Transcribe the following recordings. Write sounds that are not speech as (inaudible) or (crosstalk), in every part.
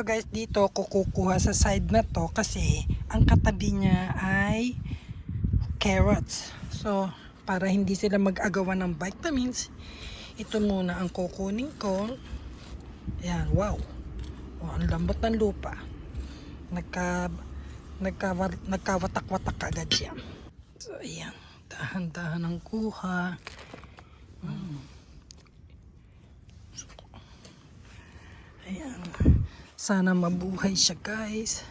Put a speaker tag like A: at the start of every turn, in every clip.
A: ito guys, dito kukukuha sa side na to kasi ang katabi niya ay carrots. So, para hindi sila mag-agawan ng vitamins, ito muna ang kukunin ko. Ayan, wow. Oh, ang lambot ng lupa. Nagka, nagka, nagkawatak-watak agad siya. So, ayan. Dahan-dahan ang kuha. Mm. Ayan. Sana mabuhay siya guys.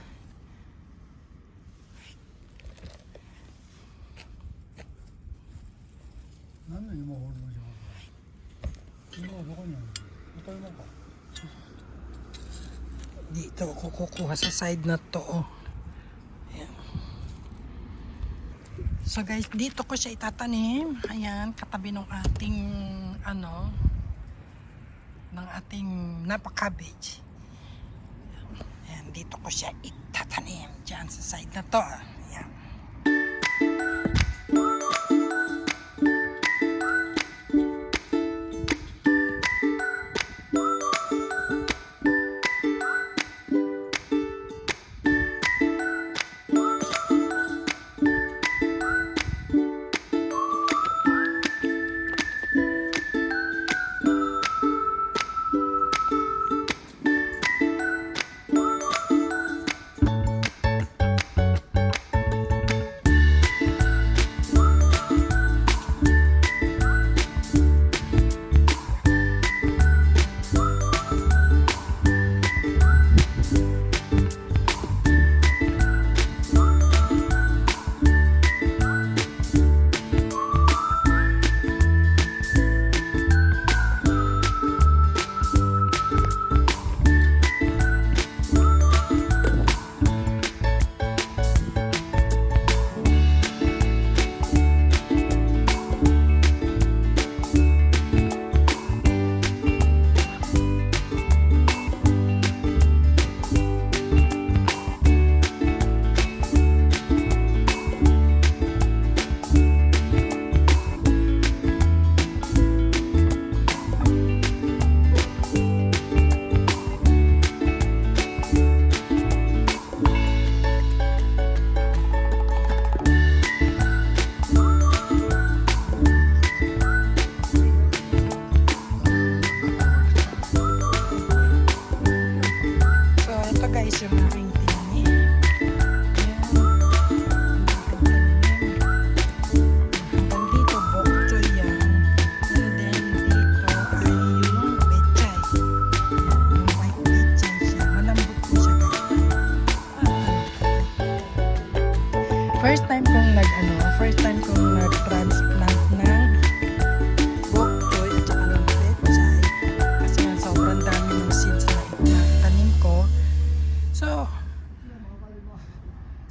B: Ano yung mahol mo siya? Ano ko niya? Patay mo ka.
A: Dito ako kukuha sa side na to. Oh. So guys, dito ko siya itatanim. Ayan, katabi ng ating ano ng ating napa cabbage. Ayan, dito ko siya itatanim dyan sa side na to. ah.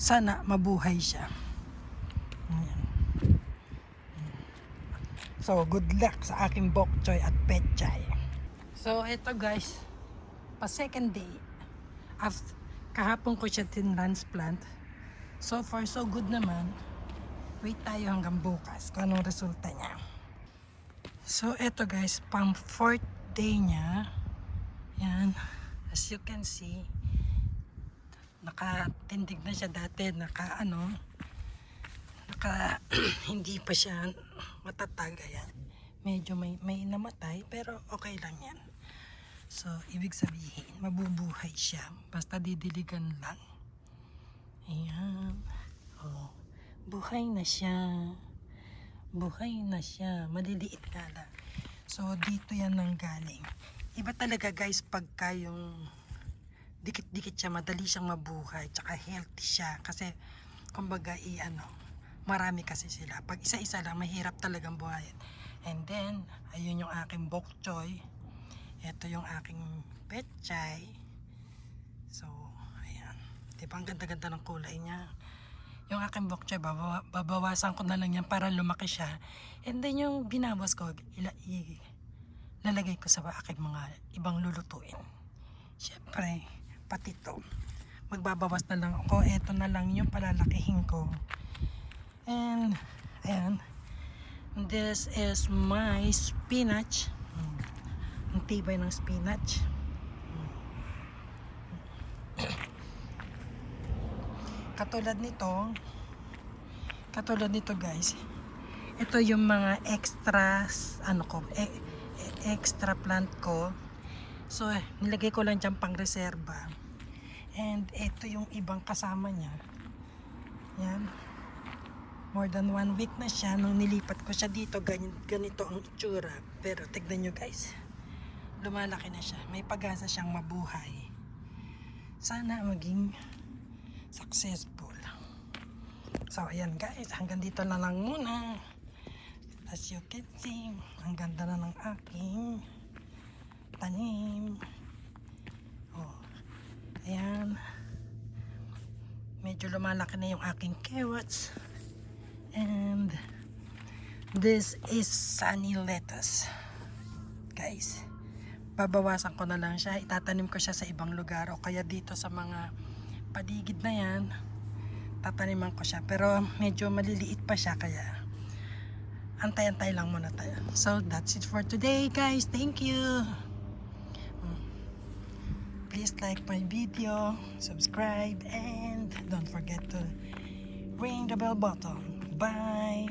A: Sana mabuhay siya. So, good luck sa aking bok choy at pechay. So, eto guys, pa second day, after, kahapon ko siya tin-transplant. So far, so good naman. Wait tayo hanggang bukas kung anong resulta niya. So, eto guys, pang fourth day niya. Yan. As you can see, nakatindig na siya dati, naka ano, naka (clears throat) hindi pa siya matatag. Ayan. Medyo may, may namatay, pero okay lang yan. So, ibig sabihin, mabubuhay siya. Basta didiligan lang. Ayan. Oh, buhay na siya. Buhay na siya. Maliliit nga lang. So, dito yan nang galing. Iba talaga guys pagka yung dikit-dikit siya, madali siyang mabuhay, tsaka healthy siya. Kasi, kumbaga, i ano, marami kasi sila. Pag isa-isa lang, mahirap talagang buhayin. And then, ayun yung aking bok choy. Ito yung aking petchay. So, ayan. Di ba ang ganda-ganda ng kulay niya? Yung aking bok choy, babawa, babawasan ko na lang yan para lumaki siya. And then yung binawas ko, ila, lalagay ko sa aking mga ibang lulutuin. Siyempre, apat ito. Magbabawas na lang ako. Eto na lang yung palalakihin ko. And ayan. This is my spinach. Ang tibay ng spinach. Katulad nito katulad nito guys. Ito yung mga extras ano ko e, e, extra plant ko. So, nilagay ko lang dyan pang reserba. And ito yung ibang kasama niya. Yan. More than one week na siya. Nung nilipat ko siya dito, ganito, ganito ang itsura. Pero tignan nyo guys, lumalaki na siya. May pag-asa siyang mabuhay. Sana maging successful. So, ayan guys, hanggang dito na lang muna. As you can see, ang ganda na ng aking tanim. Oh, ayan. Medyo lumalaki na yung aking carrots. And this is sunny lettuce. Guys, babawasan ko na lang siya. Itatanim ko siya sa ibang lugar o kaya dito sa mga paligid na yan. Tataniman ko siya. Pero medyo maliliit pa siya kaya antay-antay lang muna tayo. So that's it for today guys. Thank you. Please like my video, subscribe, and don't forget to ring the bell button. Bye.